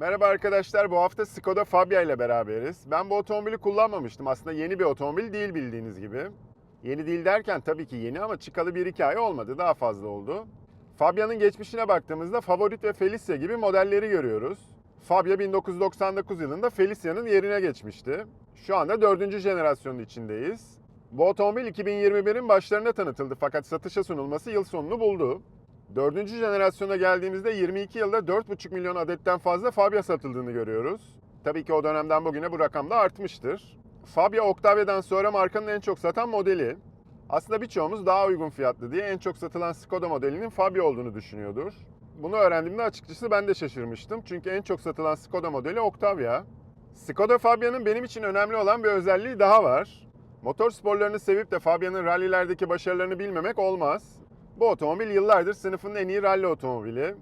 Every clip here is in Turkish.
Merhaba arkadaşlar, bu hafta Skoda Fabia ile beraberiz. Ben bu otomobili kullanmamıştım. Aslında yeni bir otomobil değil bildiğiniz gibi. Yeni değil derken tabii ki yeni ama çıkalı bir hikaye olmadı, daha fazla oldu. Fabia'nın geçmişine baktığımızda Favorit ve Felicia gibi modelleri görüyoruz. Fabia 1999 yılında Felicia'nın yerine geçmişti. Şu anda dördüncü jenerasyonun içindeyiz. Bu otomobil 2021'in başlarında tanıtıldı fakat satışa sunulması yıl sonunu buldu. Dördüncü jenerasyona geldiğimizde 22 yılda 4,5 milyon adetten fazla Fabia satıldığını görüyoruz. Tabii ki o dönemden bugüne bu rakam da artmıştır. Fabia Octavia'dan sonra markanın en çok satan modeli. Aslında birçoğumuz daha uygun fiyatlı diye en çok satılan Skoda modelinin Fabia olduğunu düşünüyordur. Bunu öğrendiğimde açıkçası ben de şaşırmıştım. Çünkü en çok satılan Skoda modeli Octavia. Skoda Fabia'nın benim için önemli olan bir özelliği daha var. Motor sporlarını sevip de Fabia'nın rallilerdeki başarılarını bilmemek olmaz. Bu otomobil yıllardır sınıfının en iyi ralli otomobili.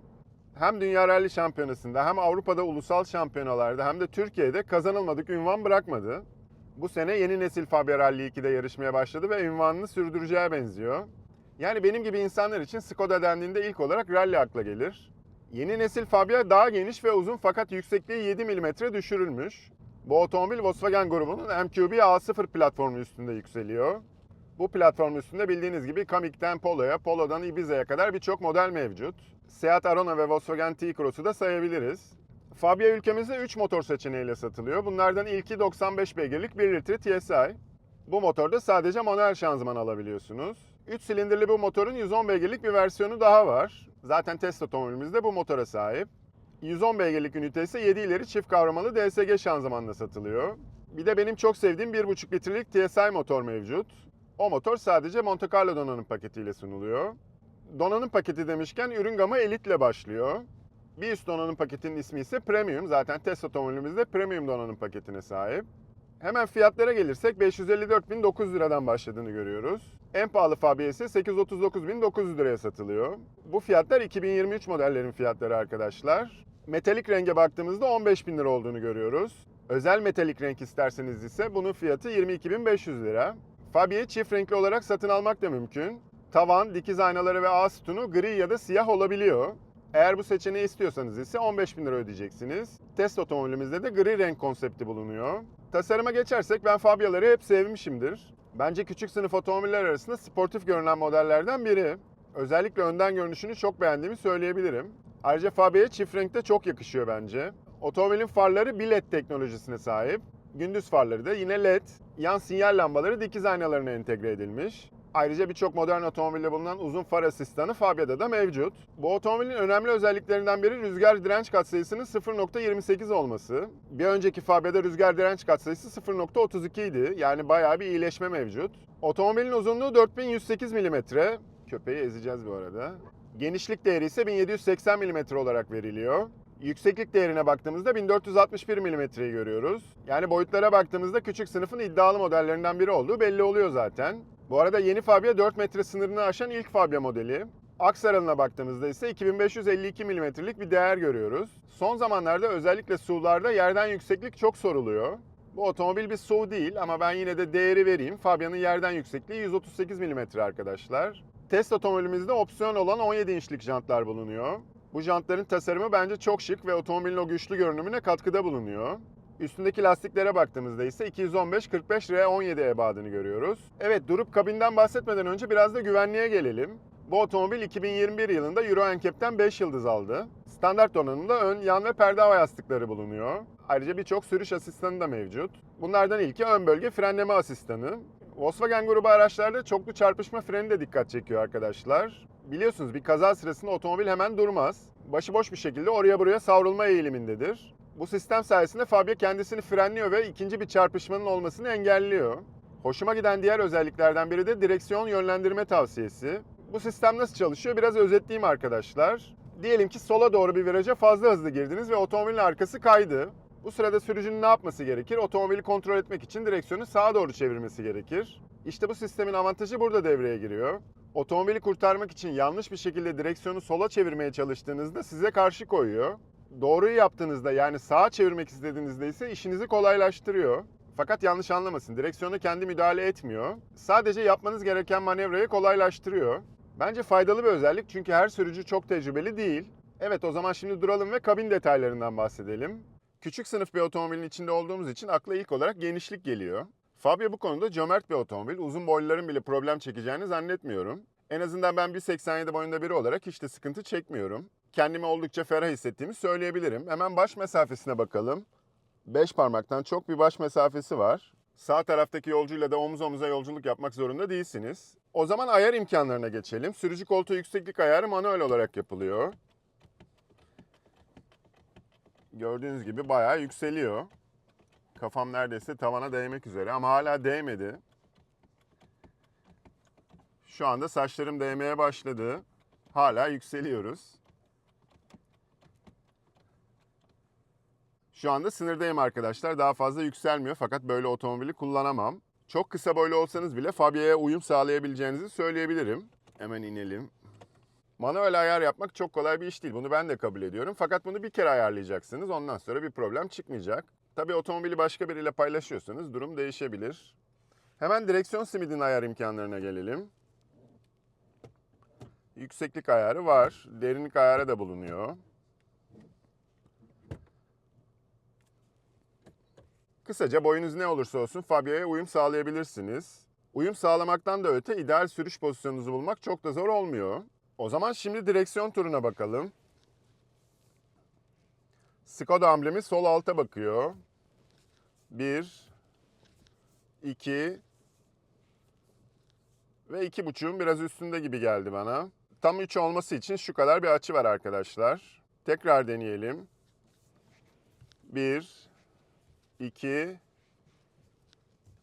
Hem Dünya Rally Şampiyonası'nda hem Avrupa'da ulusal şampiyonalarda hem de Türkiye'de kazanılmadık ünvan bırakmadı. Bu sene yeni nesil Fabia Rally 2'de yarışmaya başladı ve ünvanını sürdüreceğe benziyor. Yani benim gibi insanlar için Skoda dendiğinde ilk olarak rally akla gelir. Yeni nesil Fabia daha geniş ve uzun fakat yüksekliği 7 mm düşürülmüş. Bu otomobil Volkswagen grubunun MQB A0 platformu üstünde yükseliyor. Bu platform üstünde bildiğiniz gibi Kamik'ten Polo'ya, Polo'dan Ibiza'ya kadar birçok model mevcut. Seat Arona ve Volkswagen T-Cross'u da sayabiliriz. Fabia ülkemizde 3 motor seçeneğiyle satılıyor. Bunlardan ilki 95 beygirlik 1 litre TSI. Bu motorda sadece manuel şanzıman alabiliyorsunuz. 3 silindirli bu motorun 110 beygirlik bir versiyonu daha var. Zaten test otomobilimiz de bu motora sahip. 110 beygirlik ünite ise 7 ileri çift kavramalı DSG şanzımanla satılıyor. Bir de benim çok sevdiğim 1.5 litrelik TSI motor mevcut. O motor sadece Monte Carlo donanım paketiyle sunuluyor. Donanım paketi demişken ürün gamı Elite ile başlıyor. Bir üst donanım paketinin ismi ise Premium. Zaten test otomobilimizde Premium donanım paketine sahip. Hemen fiyatlara gelirsek 554.900 liradan başladığını görüyoruz. En pahalı Fabia ise 839.900 liraya satılıyor. Bu fiyatlar 2023 modellerin fiyatları arkadaşlar. Metalik renge baktığımızda 15.000 lira olduğunu görüyoruz. Özel metalik renk isterseniz ise bunun fiyatı 22.500 lira. Fabia'yı çift renkli olarak satın almak da mümkün. Tavan, dikiz aynaları ve ağ sütunu gri ya da siyah olabiliyor. Eğer bu seçeneği istiyorsanız ise 15 bin lira ödeyeceksiniz. Test otomobilimizde de gri renk konsepti bulunuyor. Tasarıma geçersek ben Fabia'ları hep sevmişimdir. Bence küçük sınıf otomobiller arasında sportif görünen modellerden biri. Özellikle önden görünüşünü çok beğendiğimi söyleyebilirim. Ayrıca Fabia'ya çift renkte çok yakışıyor bence. Otomobilin farları bir LED teknolojisine sahip. Gündüz farları da yine LED. Yan sinyal lambaları dikiz aynalarına entegre edilmiş. Ayrıca birçok modern otomobilde bulunan uzun far asistanı Fabia'da da mevcut. Bu otomobilin önemli özelliklerinden biri rüzgar direnç katsayısının 0.28 olması. Bir önceki Fabia'da rüzgar direnç katsayısı 0.32 idi. Yani bayağı bir iyileşme mevcut. Otomobilin uzunluğu 4108 mm. Köpeği ezeceğiz bu arada. Genişlik değeri ise 1780 mm olarak veriliyor. Yükseklik değerine baktığımızda 1461 mm'yi görüyoruz. Yani boyutlara baktığımızda küçük sınıfın iddialı modellerinden biri olduğu belli oluyor zaten. Bu arada yeni Fabia 4 metre sınırını aşan ilk Fabia modeli. Aks baktığımızda ise 2552 mm'lik bir değer görüyoruz. Son zamanlarda özellikle SUV'larda yerden yükseklik çok soruluyor. Bu otomobil bir SUV değil ama ben yine de değeri vereyim. Fabia'nın yerden yüksekliği 138 mm arkadaşlar. Test otomobilimizde opsiyon olan 17 inçlik jantlar bulunuyor. Bu jantların tasarımı bence çok şık ve otomobilin o güçlü görünümüne katkıda bulunuyor. Üstündeki lastiklere baktığımızda ise 215-45 R17 ebadını görüyoruz. Evet durup kabinden bahsetmeden önce biraz da güvenliğe gelelim. Bu otomobil 2021 yılında Euro NCAP'ten 5 yıldız aldı. Standart donanımda ön, yan ve perde hava yastıkları bulunuyor. Ayrıca birçok sürüş asistanı da mevcut. Bunlardan ilki ön bölge frenleme asistanı. Volkswagen grubu araçlarda çoklu çarpışma freni de dikkat çekiyor arkadaşlar. Biliyorsunuz bir kaza sırasında otomobil hemen durmaz. Başıboş bir şekilde oraya buraya savrulma eğilimindedir. Bu sistem sayesinde Fabia kendisini frenliyor ve ikinci bir çarpışmanın olmasını engelliyor. Hoşuma giden diğer özelliklerden biri de direksiyon yönlendirme tavsiyesi. Bu sistem nasıl çalışıyor biraz özetleyeyim arkadaşlar. Diyelim ki sola doğru bir viraja fazla hızlı girdiniz ve otomobilin arkası kaydı. Bu sırada sürücünün ne yapması gerekir? Otomobili kontrol etmek için direksiyonu sağa doğru çevirmesi gerekir. İşte bu sistemin avantajı burada devreye giriyor. Otomobili kurtarmak için yanlış bir şekilde direksiyonu sola çevirmeye çalıştığınızda size karşı koyuyor. Doğruyu yaptığınızda yani sağa çevirmek istediğinizde ise işinizi kolaylaştırıyor. Fakat yanlış anlamasın direksiyonu kendi müdahale etmiyor. Sadece yapmanız gereken manevrayı kolaylaştırıyor. Bence faydalı bir özellik çünkü her sürücü çok tecrübeli değil. Evet o zaman şimdi duralım ve kabin detaylarından bahsedelim. Küçük sınıf bir otomobilin içinde olduğumuz için akla ilk olarak genişlik geliyor. Fabia bu konuda cömert bir otomobil. Uzun boyluların bile problem çekeceğini zannetmiyorum. En azından ben 1.87 boyunda biri olarak hiç de sıkıntı çekmiyorum. Kendimi oldukça ferah hissettiğimi söyleyebilirim. Hemen baş mesafesine bakalım. 5 parmaktan çok bir baş mesafesi var. Sağ taraftaki yolcuyla da omuz omuza yolculuk yapmak zorunda değilsiniz. O zaman ayar imkanlarına geçelim. Sürücü koltuğu yükseklik ayarı manuel olarak yapılıyor. Gördüğünüz gibi bayağı yükseliyor. Kafam neredeyse tavana değmek üzere ama hala değmedi. Şu anda saçlarım değmeye başladı. Hala yükseliyoruz. Şu anda sınırdayım arkadaşlar. Daha fazla yükselmiyor fakat böyle otomobili kullanamam. Çok kısa boylu olsanız bile Fabia'ya uyum sağlayabileceğinizi söyleyebilirim. Hemen inelim. Manuel ayar yapmak çok kolay bir iş değil. Bunu ben de kabul ediyorum. Fakat bunu bir kere ayarlayacaksınız. Ondan sonra bir problem çıkmayacak. Tabii otomobili başka biriyle paylaşıyorsanız durum değişebilir. Hemen direksiyon simidin ayar imkanlarına gelelim. Yükseklik ayarı var. Derinlik ayarı da bulunuyor. Kısaca boyunuz ne olursa olsun Fabia'ya uyum sağlayabilirsiniz. Uyum sağlamaktan da öte ideal sürüş pozisyonunuzu bulmak çok da zor olmuyor. O zaman şimdi direksiyon turuna bakalım. Skoda amblemi sol alta bakıyor. 1 2 ve iki buçuğun biraz üstünde gibi geldi bana. Tam 3 olması için şu kadar bir açı var arkadaşlar. Tekrar deneyelim. 1 2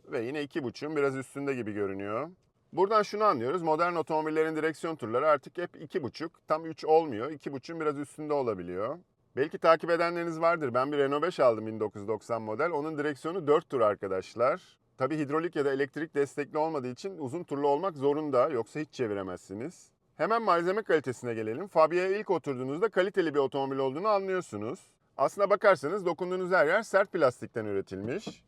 ve yine iki buçuğun biraz üstünde gibi görünüyor. Buradan şunu anlıyoruz. Modern otomobillerin direksiyon turları artık hep iki buçuk. Tam 3 olmuyor. İki buçuğun biraz üstünde olabiliyor. Belki takip edenleriniz vardır. Ben bir Renault 5 aldım 1990 model. Onun direksiyonu 4 tur arkadaşlar. Tabi hidrolik ya da elektrik destekli olmadığı için uzun turlu olmak zorunda. Yoksa hiç çeviremezsiniz. Hemen malzeme kalitesine gelelim. Fabia'ya ilk oturduğunuzda kaliteli bir otomobil olduğunu anlıyorsunuz. Aslına bakarsanız dokunduğunuz her yer sert plastikten üretilmiş.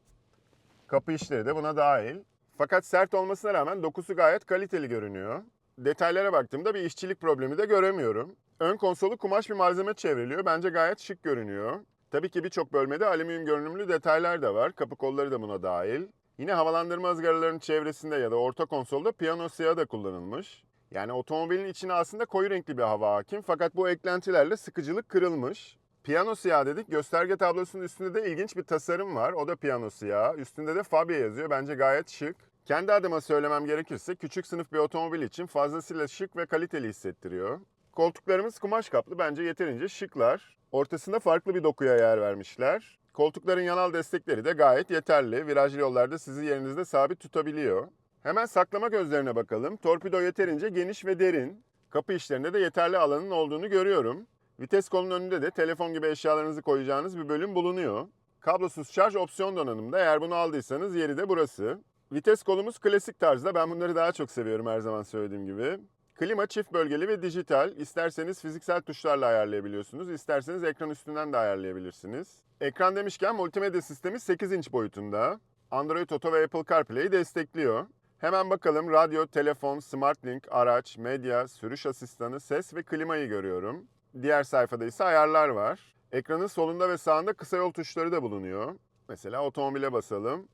Kapı işleri de buna dahil. Fakat sert olmasına rağmen dokusu gayet kaliteli görünüyor. Detaylara baktığımda bir işçilik problemi de göremiyorum. Ön konsolu kumaş bir malzeme çevriliyor. Bence gayet şık görünüyor. Tabii ki birçok bölmede alüminyum görünümlü detaylar da var. Kapı kolları da buna dahil. Yine havalandırma ızgaralarının çevresinde ya da orta konsolda piyano siyahı da kullanılmış. Yani otomobilin içine aslında koyu renkli bir hava hakim fakat bu eklentilerle sıkıcılık kırılmış. Piyano siyah dedik. Gösterge tablosunun üstünde de ilginç bir tasarım var. O da piyano siyah. Üstünde de Fabia yazıyor. Bence gayet şık. Kendi adıma söylemem gerekirse küçük sınıf bir otomobil için fazlasıyla şık ve kaliteli hissettiriyor. Koltuklarımız kumaş kaplı. Bence yeterince şıklar. Ortasında farklı bir dokuya yer vermişler. Koltukların yanal destekleri de gayet yeterli. Virajlı yollarda sizi yerinizde sabit tutabiliyor. Hemen saklama gözlerine bakalım. Torpido yeterince geniş ve derin. Kapı işlerinde de yeterli alanın olduğunu görüyorum. Vites kolunun önünde de telefon gibi eşyalarınızı koyacağınız bir bölüm bulunuyor. Kablosuz şarj opsiyon donanımda. Eğer bunu aldıysanız yeri de burası. Vites kolumuz klasik tarzda. Ben bunları daha çok seviyorum her zaman söylediğim gibi. Klima çift bölgeli ve dijital. İsterseniz fiziksel tuşlarla ayarlayabiliyorsunuz. İsterseniz ekran üstünden de ayarlayabilirsiniz. Ekran demişken multimedya sistemi 8 inç boyutunda. Android Auto ve Apple CarPlay'i destekliyor. Hemen bakalım radyo, telefon, SmartLink, araç, medya, sürüş asistanı, ses ve klimayı görüyorum. Diğer sayfada ise ayarlar var. Ekranın solunda ve sağında kısa yol tuşları da bulunuyor. Mesela otomobile basalım.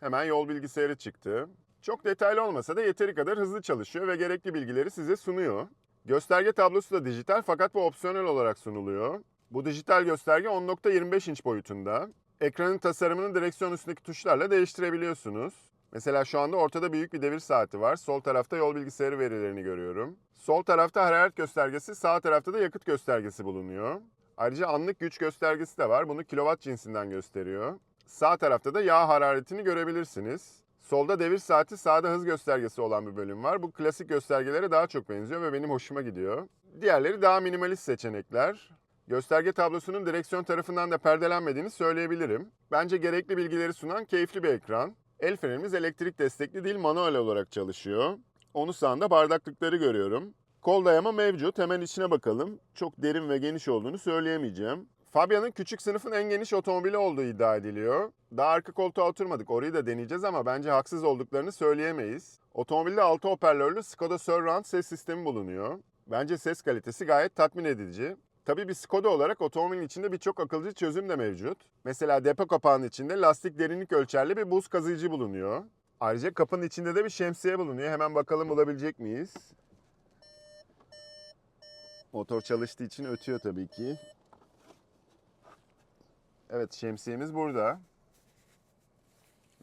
Hemen yol bilgisayarı çıktı. Çok detaylı olmasa da yeteri kadar hızlı çalışıyor ve gerekli bilgileri size sunuyor. Gösterge tablosu da dijital fakat bu opsiyonel olarak sunuluyor. Bu dijital gösterge 10.25 inç boyutunda. Ekranın tasarımını direksiyon üstündeki tuşlarla değiştirebiliyorsunuz. Mesela şu anda ortada büyük bir devir saati var. Sol tarafta yol bilgisayarı verilerini görüyorum. Sol tarafta hararet göstergesi, sağ tarafta da yakıt göstergesi bulunuyor. Ayrıca anlık güç göstergesi de var. Bunu kilowatt cinsinden gösteriyor. Sağ tarafta da yağ hararetini görebilirsiniz. Solda devir saati, sağda hız göstergesi olan bir bölüm var. Bu klasik göstergelere daha çok benziyor ve benim hoşuma gidiyor. Diğerleri daha minimalist seçenekler. Gösterge tablosunun direksiyon tarafından da perdelenmediğini söyleyebilirim. Bence gerekli bilgileri sunan keyifli bir ekran. El frenimiz elektrik destekli değil manuel olarak çalışıyor. Onu sağında bardaklıkları görüyorum. Kol dayama mevcut. Hemen içine bakalım. Çok derin ve geniş olduğunu söyleyemeyeceğim. Fabia'nın küçük sınıfın en geniş otomobili olduğu iddia ediliyor. Daha arka koltuğa oturmadık. Orayı da deneyeceğiz ama bence haksız olduklarını söyleyemeyiz. Otomobilde 6 hoparlörlü Skoda Surround ses sistemi bulunuyor. Bence ses kalitesi gayet tatmin edici. Tabii bir Skoda olarak otomobilin içinde birçok akılcı çözüm de mevcut. Mesela depo kapağının içinde lastik derinlik ölçerli bir buz kazıyıcı bulunuyor. Ayrıca kapının içinde de bir şemsiye bulunuyor. Hemen bakalım bulabilecek miyiz? Motor çalıştığı için ötüyor tabii ki. Evet şemsiyemiz burada.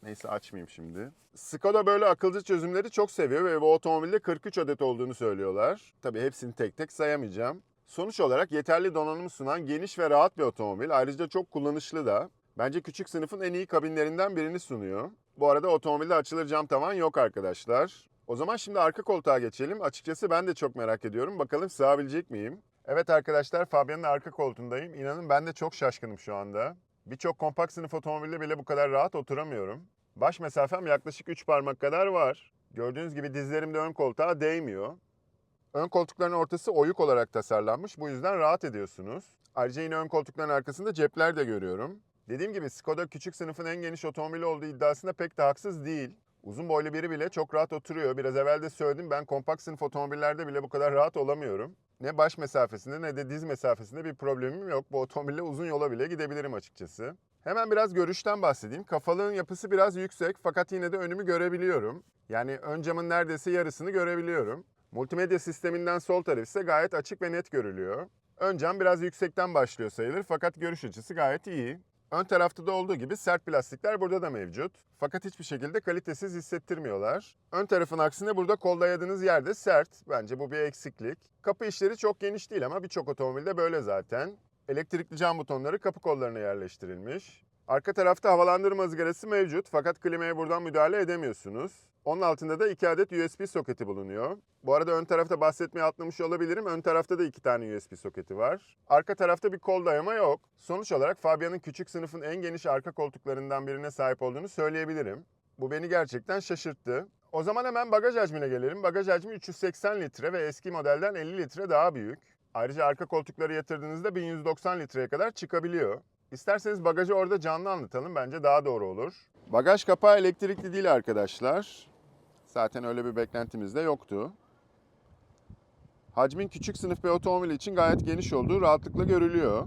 Neyse açmayayım şimdi. Skoda böyle akılcı çözümleri çok seviyor ve bu otomobilde 43 adet olduğunu söylüyorlar. Tabii hepsini tek tek sayamayacağım. Sonuç olarak yeterli donanım sunan geniş ve rahat bir otomobil. Ayrıca çok kullanışlı da. Bence küçük sınıfın en iyi kabinlerinden birini sunuyor. Bu arada otomobilde açılır cam tavan yok arkadaşlar. O zaman şimdi arka koltuğa geçelim. Açıkçası ben de çok merak ediyorum. Bakalım sığabilecek miyim? Evet arkadaşlar Fabian'ın arka koltuğundayım. İnanın ben de çok şaşkınım şu anda. Birçok kompakt sınıf otomobilde bile bu kadar rahat oturamıyorum. Baş mesafem yaklaşık 3 parmak kadar var. Gördüğünüz gibi dizlerim de ön koltuğa değmiyor. Ön koltukların ortası oyuk olarak tasarlanmış. Bu yüzden rahat ediyorsunuz. Ayrıca yine ön koltukların arkasında cepler de görüyorum. Dediğim gibi Skoda küçük sınıfın en geniş otomobili olduğu iddiasında pek de haksız değil. Uzun boylu biri bile çok rahat oturuyor. Biraz evvel de söyledim ben kompakt sınıf otomobillerde bile bu kadar rahat olamıyorum. Ne baş mesafesinde ne de diz mesafesinde bir problemim yok. Bu otomobille uzun yola bile gidebilirim açıkçası. Hemen biraz görüşten bahsedeyim. Kafalığın yapısı biraz yüksek fakat yine de önümü görebiliyorum. Yani ön camın neredeyse yarısını görebiliyorum. Multimedya sisteminden sol taraf ise gayet açık ve net görülüyor. Ön cam biraz yüksekten başlıyor sayılır fakat görüş açısı gayet iyi. Ön tarafta da olduğu gibi sert plastikler burada da mevcut. Fakat hiçbir şekilde kalitesiz hissettirmiyorlar. Ön tarafın aksine burada kol dayadığınız yerde sert. Bence bu bir eksiklik. Kapı işleri çok geniş değil ama birçok otomobilde böyle zaten. Elektrikli cam butonları kapı kollarına yerleştirilmiş. Arka tarafta havalandırma ızgarası mevcut fakat klimaya buradan müdahale edemiyorsunuz. Onun altında da iki adet USB soketi bulunuyor. Bu arada ön tarafta bahsetmeyi atlamış olabilirim. Ön tarafta da iki tane USB soketi var. Arka tarafta bir kol dayama yok. Sonuç olarak Fabian'ın küçük sınıfın en geniş arka koltuklarından birine sahip olduğunu söyleyebilirim. Bu beni gerçekten şaşırttı. O zaman hemen bagaj hacmine gelelim. Bagaj hacmi 380 litre ve eski modelden 50 litre daha büyük. Ayrıca arka koltukları yatırdığınızda 1190 litreye kadar çıkabiliyor. İsterseniz bagajı orada canlı anlatalım bence daha doğru olur. Bagaj kapağı elektrikli değil arkadaşlar. Zaten öyle bir beklentimiz de yoktu. Hacmin küçük sınıf bir otomobil için gayet geniş olduğu rahatlıkla görülüyor.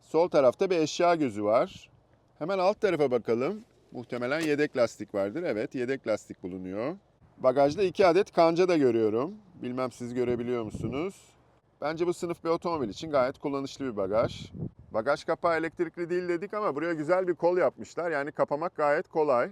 Sol tarafta bir eşya gözü var. Hemen alt tarafa bakalım. Muhtemelen yedek lastik vardır. Evet, yedek lastik bulunuyor. Bagajda iki adet kanca da görüyorum. Bilmem siz görebiliyor musunuz? Bence bu sınıf bir otomobil için gayet kullanışlı bir bagaj. Bagaj kapağı elektrikli değil dedik ama buraya güzel bir kol yapmışlar. Yani kapamak gayet kolay.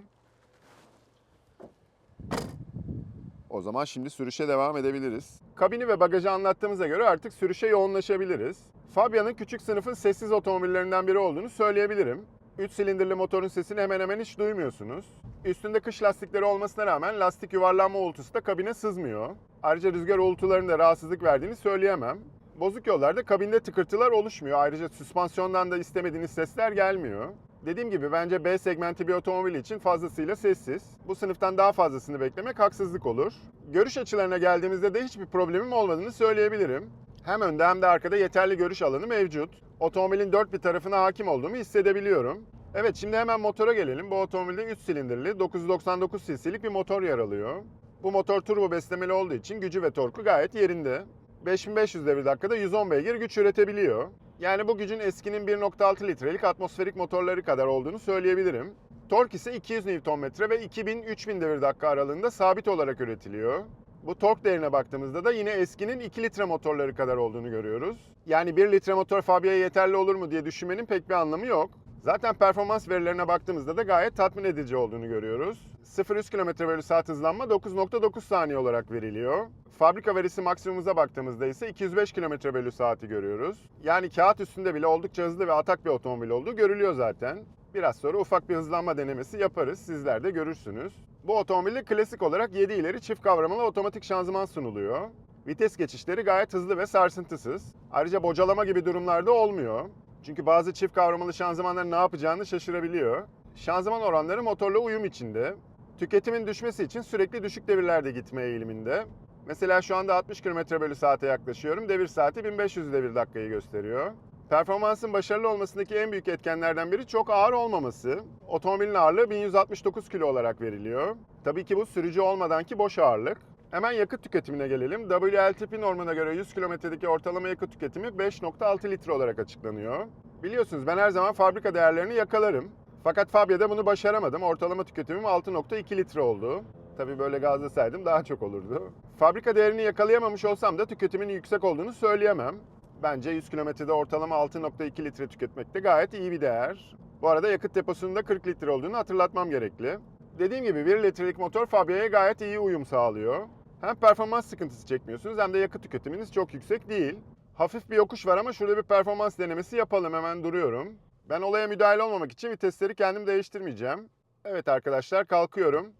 O zaman şimdi sürüşe devam edebiliriz. Kabini ve bagajı anlattığımıza göre artık sürüşe yoğunlaşabiliriz. Fabia'nın küçük sınıfın sessiz otomobillerinden biri olduğunu söyleyebilirim. 3 silindirli motorun sesini hemen hemen hiç duymuyorsunuz. Üstünde kış lastikleri olmasına rağmen lastik yuvarlanma uğultusu da kabine sızmıyor. Ayrıca rüzgar uğultularının rahatsızlık verdiğini söyleyemem. Bozuk yollarda kabinde tıkırtılar oluşmuyor. Ayrıca süspansiyondan da istemediğiniz sesler gelmiyor. Dediğim gibi bence B segmenti bir otomobil için fazlasıyla sessiz. Bu sınıftan daha fazlasını beklemek haksızlık olur. Görüş açılarına geldiğimizde de hiçbir problemim olmadığını söyleyebilirim. Hem önde hem de arkada yeterli görüş alanı mevcut. Otomobilin dört bir tarafına hakim olduğumu hissedebiliyorum. Evet şimdi hemen motora gelelim. Bu otomobilde 3 silindirli 999 cc'lik bir motor yer alıyor. Bu motor turbo beslemeli olduğu için gücü ve torku gayet yerinde. 5500 devir dakikada 110 beygir güç üretebiliyor. Yani bu gücün eskinin 1.6 litrelik atmosferik motorları kadar olduğunu söyleyebilirim. Tork ise 200 Nm ve 2000-3000 devir dakika aralığında sabit olarak üretiliyor. Bu tork değerine baktığımızda da yine eskinin 2 litre motorları kadar olduğunu görüyoruz. Yani 1 litre motor Fabia'ya yeterli olur mu diye düşünmenin pek bir anlamı yok. Zaten performans verilerine baktığımızda da gayet tatmin edici olduğunu görüyoruz. 0-100 km bölü saat hızlanma 9.9 saniye olarak veriliyor. Fabrika verisi maksimumuza baktığımızda ise 205 km bölü saati görüyoruz. Yani kağıt üstünde bile oldukça hızlı ve atak bir otomobil olduğu görülüyor zaten. Biraz sonra ufak bir hızlanma denemesi yaparız. Sizler de görürsünüz. Bu otomobilde klasik olarak 7 ileri çift kavramalı otomatik şanzıman sunuluyor. Vites geçişleri gayet hızlı ve sarsıntısız. Ayrıca bocalama gibi durumlarda olmuyor. Çünkü bazı çift kavramalı şanzımanların ne yapacağını şaşırabiliyor. Şanzıman oranları motorla uyum içinde. Tüketimin düşmesi için sürekli düşük devirlerde gitme eğiliminde. Mesela şu anda 60 km bölü saate yaklaşıyorum. Devir saati 1500 devir dakikayı gösteriyor. Performansın başarılı olmasındaki en büyük etkenlerden biri çok ağır olmaması. Otomobilin ağırlığı 1169 kilo olarak veriliyor. Tabii ki bu sürücü olmadan ki boş ağırlık. Hemen yakıt tüketimine gelelim. WLTP normuna göre 100 kilometredeki ortalama yakıt tüketimi 5.6 litre olarak açıklanıyor. Biliyorsunuz ben her zaman fabrika değerlerini yakalarım. Fakat Fabia'da bunu başaramadım. Ortalama tüketimim 6.2 litre oldu. Tabii böyle gazlasaydım daha çok olurdu. Fabrika değerini yakalayamamış olsam da tüketimin yüksek olduğunu söyleyemem. Bence 100 kilometrede ortalama 6.2 litre tüketmek de gayet iyi bir değer. Bu arada yakıt deposunun da 40 litre olduğunu hatırlatmam gerekli. Dediğim gibi 1 litrelik motor Fabia'ya gayet iyi uyum sağlıyor. Hem performans sıkıntısı çekmiyorsunuz hem de yakıt tüketiminiz çok yüksek değil. Hafif bir yokuş var ama şurada bir performans denemesi yapalım hemen duruyorum. Ben olaya müdahale olmamak için vitesleri kendim değiştirmeyeceğim. Evet arkadaşlar kalkıyorum.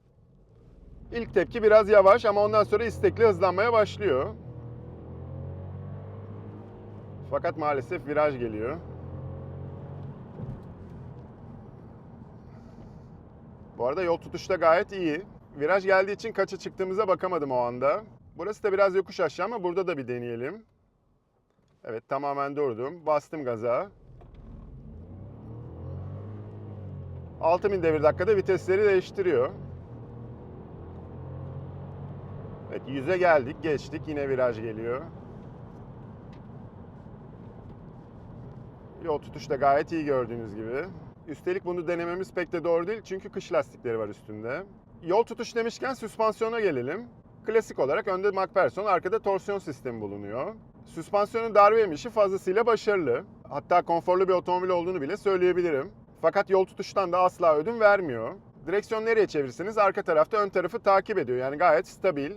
İlk tepki biraz yavaş ama ondan sonra istekli hızlanmaya başlıyor. Fakat maalesef viraj geliyor. Bu arada yol tutuşu da gayet iyi. Viraj geldiği için kaça çıktığımıza bakamadım o anda. Burası da biraz yokuş aşağı ama burada da bir deneyelim. Evet tamamen durdum. Bastım gaza. 6000 devir dakikada vitesleri değiştiriyor. Evet 100'e geldik, geçtik. Yine viraj geliyor. Yol tutuş da gayet iyi gördüğünüz gibi. Üstelik bunu denememiz pek de doğru değil çünkü kış lastikleri var üstünde. Yol tutuş demişken süspansiyona gelelim. Klasik olarak önde MacPherson, arkada torsiyon sistemi bulunuyor. Süspansiyonun darbe emişi fazlasıyla başarılı. Hatta konforlu bir otomobil olduğunu bile söyleyebilirim. Fakat yol tutuştan da asla ödün vermiyor. Direksiyon nereye çevirirseniz arka tarafta ön tarafı takip ediyor. Yani gayet stabil.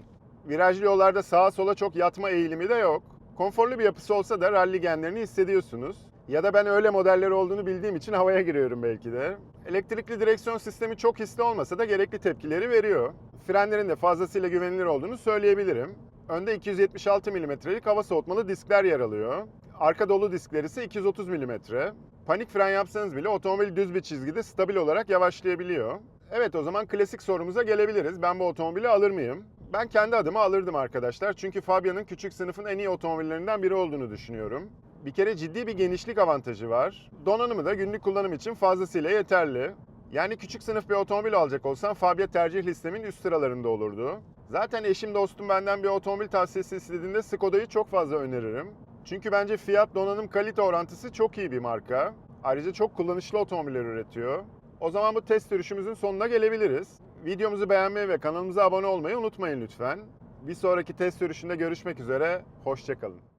Virajlı yollarda sağa sola çok yatma eğilimi de yok. Konforlu bir yapısı olsa da rally genlerini hissediyorsunuz. Ya da ben öyle modelleri olduğunu bildiğim için havaya giriyorum belki de. Elektrikli direksiyon sistemi çok hisli olmasa da gerekli tepkileri veriyor. Frenlerin de fazlasıyla güvenilir olduğunu söyleyebilirim. Önde 276 mm'lik hava soğutmalı diskler yer alıyor. Arka dolu diskler ise 230 mm. Panik fren yapsanız bile otomobil düz bir çizgide stabil olarak yavaşlayabiliyor. Evet o zaman klasik sorumuza gelebiliriz. Ben bu otomobili alır mıyım? Ben kendi adıma alırdım arkadaşlar. Çünkü Fabia'nın küçük sınıfın en iyi otomobillerinden biri olduğunu düşünüyorum. Bir kere ciddi bir genişlik avantajı var. Donanımı da günlük kullanım için fazlasıyla yeterli. Yani küçük sınıf bir otomobil alacak olsam Fabia tercih listemin üst sıralarında olurdu. Zaten eşim dostum benden bir otomobil tavsiyesi istediğinde Skoda'yı çok fazla öneririm. Çünkü bence fiyat donanım kalite orantısı çok iyi bir marka. Ayrıca çok kullanışlı otomobiller üretiyor. O zaman bu test sürüşümüzün sonuna gelebiliriz. Videomuzu beğenmeyi ve kanalımıza abone olmayı unutmayın lütfen. Bir sonraki test sürüşünde görüşmek üzere, hoşçakalın.